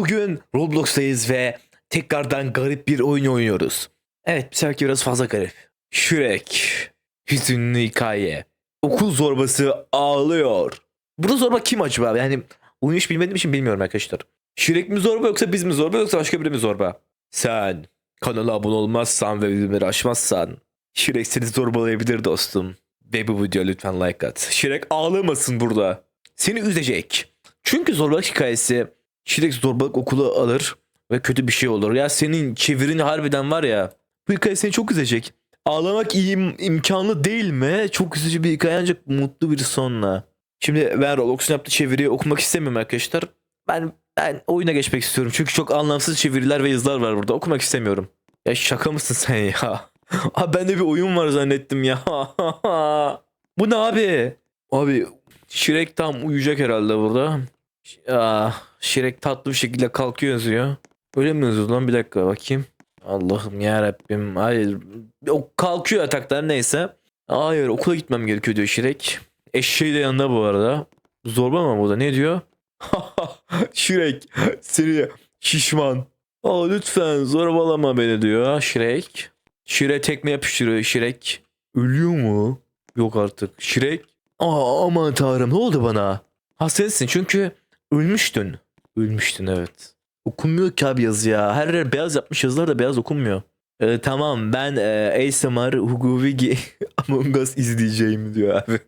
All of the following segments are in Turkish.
Bugün Roblox'tayız ve tekrardan garip bir oyun oynuyoruz. Evet bir seferki biraz fazla garip. Shrek. Hüzünlü hikaye. Okul zorbası ağlıyor. Burada zorba kim acaba? Yani oyunu hiç bilmediğim için bilmiyorum arkadaşlar. Shrek mi zorba yoksa biz mi zorba yoksa başka biri mi zorba? Sen kanala abone olmazsan ve bildirimleri açmazsan Shrek seni zorbalayabilir dostum. Ve bu videoya lütfen like at. Shrek ağlamasın burada. Seni üzecek. Çünkü zorbalık hikayesi Shrek zorbalık okulu alır ve kötü bir şey olur. Ya senin çevirin harbiden var ya. Bu hikaye seni çok üzecek. Ağlamak im- imkanlı değil mi? Çok üzücü bir hikaye ancak mutlu bir sonla. Şimdi ben Roblox'un yaptığı çeviriyi okumak istemiyorum arkadaşlar. Ben ben oyuna geçmek istiyorum. Çünkü çok anlamsız çeviriler ve yazılar var burada. Okumak istemiyorum. Ya şaka mısın sen ya? Abi ben de bir oyun var zannettim ya. Bu ne abi? Abi Şirek tam uyuyacak herhalde burada. Aa, Şirek tatlı bir şekilde kalkıyor yazıyor. Öyle mi yazıyor lan bir dakika bakayım. Allah'ım ya Rabbim. Hayır. O kalkıyor yataktan neyse. Hayır okula gitmem gerekiyor diyor Şirek. Eşeği de yanında bu arada. Zorba mı burada ne diyor? Şirek seni şişman. Aa lütfen zorbalama beni diyor Şirek. Şirek tekme yapıştırıyor Şirek. Ölüyor mu? Yok artık. Şirek. Aa aman tanrım ne oldu bana? Ha sensin çünkü ölmüştün. Ölmüştün evet. Okunmuyor ki abi yazı ya. Her yer beyaz yapmış yazılar da beyaz okunmuyor. Ee, tamam ben e, ASMR Hugo Wiggy Among Us izleyeceğim diyor abi.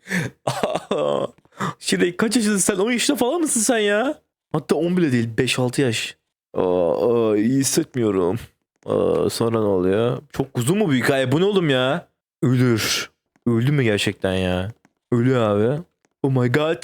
Şirek kaç yaşındasın sen? 10 yaşında falan mısın sen ya? Hatta 10 bile değil 5-6 yaş. Aa, aa, iyi hissetmiyorum. Aa, sonra ne oluyor? Çok uzun mu bu hikaye? Bu ne oğlum ya? Ölür. Öldü mü gerçekten ya? Ölüyor abi. Oh my god.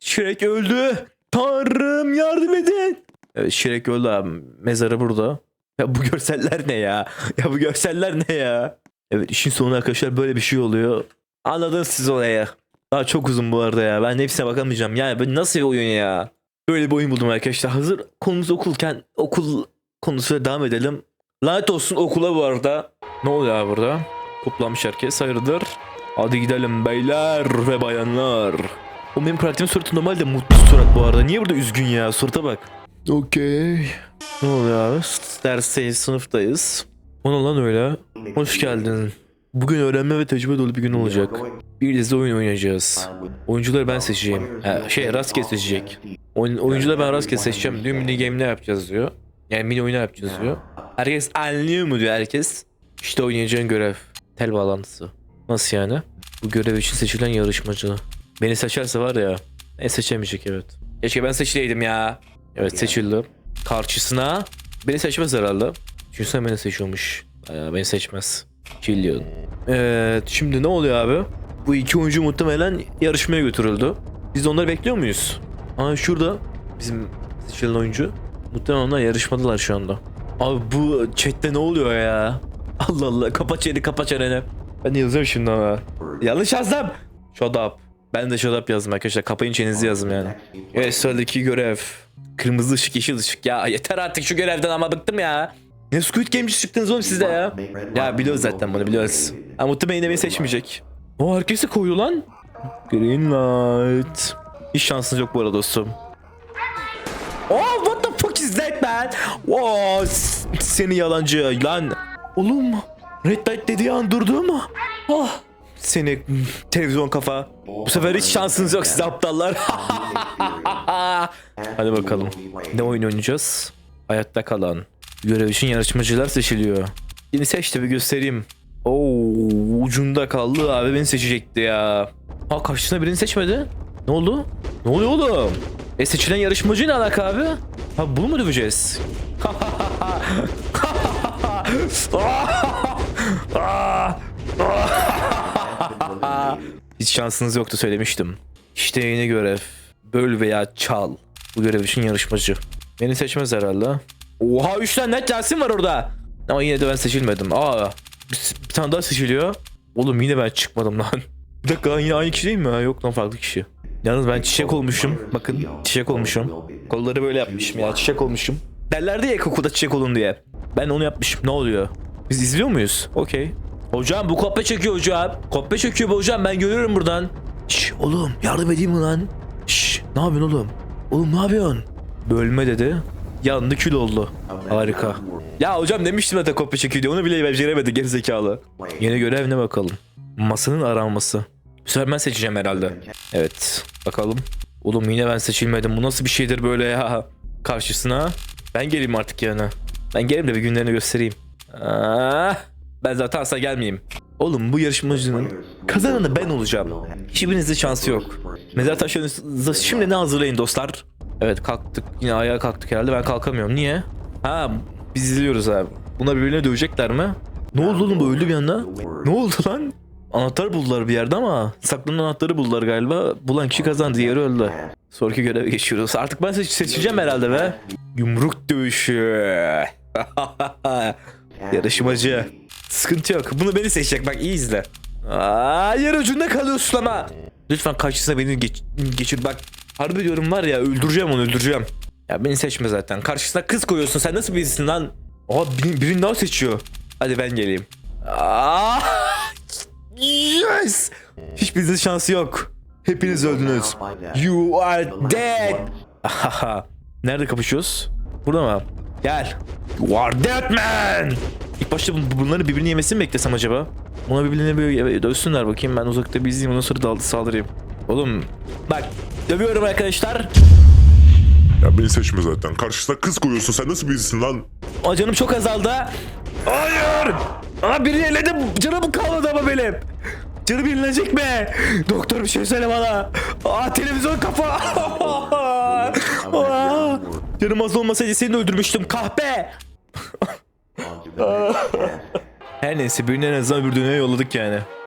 Shrek öldü. Tanrım yardım edin. Evet, Shrek öldü abi. Mezarı burada. Ya bu görseller ne ya? Ya bu görseller ne ya? Evet işin sonunda arkadaşlar böyle bir şey oluyor. Anladınız siz olayı. Daha çok uzun bu arada ya. Ben hepsine bakamayacağım. Yani bu nasıl bir oyun ya? Böyle bir oyun buldum arkadaşlar. Hazır konumuz okulken okul konusuyla devam edelim. Lanet olsun okula bu arada. Ne oluyor burada? Toplanmış herkes hayırdır? Hadi gidelim beyler ve bayanlar. O benim karakterimin suratı normalde mutlu surat bu arada. Niye burada üzgün ya? Surata bak. Okey. Ne oluyor abi? Dersteyiz, sınıftayız. O ne lan öyle? Hoş geldin. Bugün öğrenme ve tecrübe dolu bir gün olacak. Bir dizi oyun oynayacağız. Oyuncuları ben seçeceğim. Ha, şey rastgele seçecek. Oyun, oyuncuları ben rastgele seçeceğim diyor. Mini game ne yapacağız diyor. Yani mini oyunu yapacağız diyor. Herkes anlıyor mu diyor herkes. İşte oynayacağın görev. Tel bağlantısı. Nasıl yani? Bu görev için seçilen yarışmacı. Beni seçerse var ya. E seçemeyecek evet. Keşke ben seçileydim ya. Evet seçildim. Karşısına beni seçmez herhalde. Çünkü sen beni seçiyormuş. Bayağı beni seçmez. Killian. Evet şimdi ne oluyor abi? Bu iki oyuncu muhtemelen yarışmaya götürüldü. Biz de onları bekliyor muyuz? Aa şurada bizim seçilen oyuncu. Muhtemelen onlar yarışmadılar şu anda. Abi bu chatte ne oluyor ya? Allah Allah kapa çeni kapa çeneni. Ben yazıyorum şimdi ama. Yanlış yazdım. Shut up. Ben de shut up yazdım arkadaşlar. Kapayın çenenizi yazdım yani. Evet sıradaki görev. Kırmızı ışık yeşil ışık. Ya yeter artık şu görevden ama bıktım ya. Ne Squid Game'ci çıktınız oğlum siz de ya. Ya biliyoruz zaten bunu biliyoruz. Ha muhtemelen beni seçmeyecek. O herkesi koydu lan. Green light. Hiç şansınız yok bu arada dostum. Oh what the fuck is that man? Oh seni yalancı lan. Oğlum red light dediği an durdu mu? Oh seni televizyon kafa. Bu sefer hiç şansınız yok siz aptallar. Hadi bakalım. Ne oyun oynayacağız? Hayatta kalan. Görev için yarışmacılar seçiliyor. Yeni seç de bir göstereyim. Oo ucunda kaldı abi beni seçecekti ya. Ha karşısına birini seçmedi. Ne oldu? Ne oluyor oğlum? E seçilen yarışmacı ne alaka abi? Ha bunu mu döveceğiz? Hiç şansınız yoktu söylemiştim. İşte yeni görev. Böl veya çal. Bu görev için yarışmacı. Beni seçmez herhalde. Oha 3 tane net Yasin var orada. Ama yine de ben seçilmedim. Aa bir, bir tane daha seçiliyor. Oğlum yine ben çıkmadım lan. Bir dakika yine aynı kişi değil mi? Yok lan farklı kişi. Yalnız ben çiçek olmuşum. Bakın çiçek olmuşum. Kolları böyle yapmışım ya çiçek olmuşum. Derlerdi ya kokuda çiçek olun diye. Ben onu yapmışım. Ne oluyor? Biz izliyor muyuz? Okey. Hocam bu kopya çekiyor hocam. Kopya çekiyor bu hocam ben görüyorum buradan. Şş oğlum yardım edeyim mi lan? Şş ne yapıyorsun oğlum? Oğlum ne yapıyorsun? Bölme dedi. Yandı kül oldu. Harika. Ya hocam demiştim zaten kopya çekiyor diye. Onu bile beceremedi gerizekalı. Yeni görev ne bakalım. Masanın aranması. Bu sefer ben seçeceğim herhalde. Evet. Bakalım. Oğlum yine ben seçilmedim. Bu nasıl bir şeydir böyle ya? Karşısına. Ben geleyim artık yani. Ben geleyim de bir günlerini göstereyim. Aa, ben zaten asla gelmeyeyim. Oğlum bu yarışmacının kazananı ben olacağım. Hiçbirinizde şansı yok. Mezar taşlarınızı şimdi ne hazırlayın dostlar. Evet kalktık. Yine ayağa kalktık herhalde. Ben kalkamıyorum. Niye? Ha biz izliyoruz abi. Buna birbirine dövecekler mi? Ne oldu oğlum bu öldü bir anda? Ne oldu lan? Anahtar buldular bir yerde ama saklanan anahtarı buldular galiba. Bulan kişi kazandı, diğeri öldü. Sonraki göreve geçiyoruz. Artık ben seç- seçeceğim herhalde be. Yumruk dövüşü. Yarışmacı. Sıkıntı yok. Bunu beni seçecek bak iyi izle. Aa, yer ucunda kalıyorsun ama. Lütfen karşısına beni geç, geçir bak. Harbi diyorum var ya öldüreceğim onu öldüreceğim. Ya beni seçme zaten. Karşısına kız koyuyorsun. Sen nasıl birisin lan? Aa birini, birini daha seçiyor. Hadi ben geleyim. Aa, yes. Hiçbirinizin şansı yok. Hepiniz öldünüz. You are dead. Nerede kapışıyoruz? Burada mı? Gel. You are dead man. İlk başta bun- bunların birbirini yemesini mi beklesem acaba? Ona birbirine böyle dövsünler bakayım ben uzakta bir izleyeyim ondan sonra daldı saldırayım. Oğlum bak dövüyorum arkadaşlar. Ya beni seçme zaten. Karşısına kız koyuyorsun. Sen nasıl birisin lan? Aa, canım çok azaldı. Hayır. Aa, birini eledim. Canım kalmadı ama benim. Canım yenilecek mi? Doktor bir şey söyle bana. Aa, televizyon kafa. Az olmasaydı seni öldürmüştüm kahpe. Her neyse birini en azından öbür dünyaya yolladık yani.